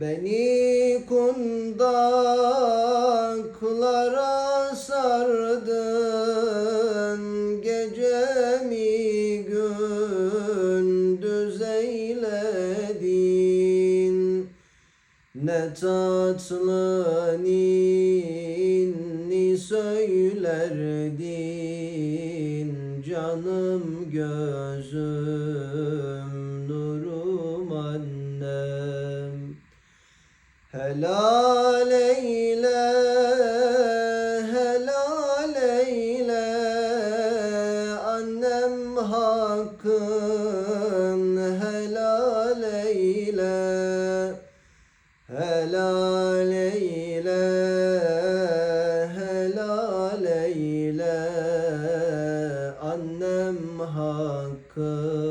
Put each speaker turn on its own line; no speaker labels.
Beni kundaklara sardın Gecemi gündüz eyledin. Ne tatlı ninni söylerdin Canım gözüm nurum annem Helal eyle, helal eyle. Annem hakkın helal eyle. Helal eyle, helal eyle. Annem hakkın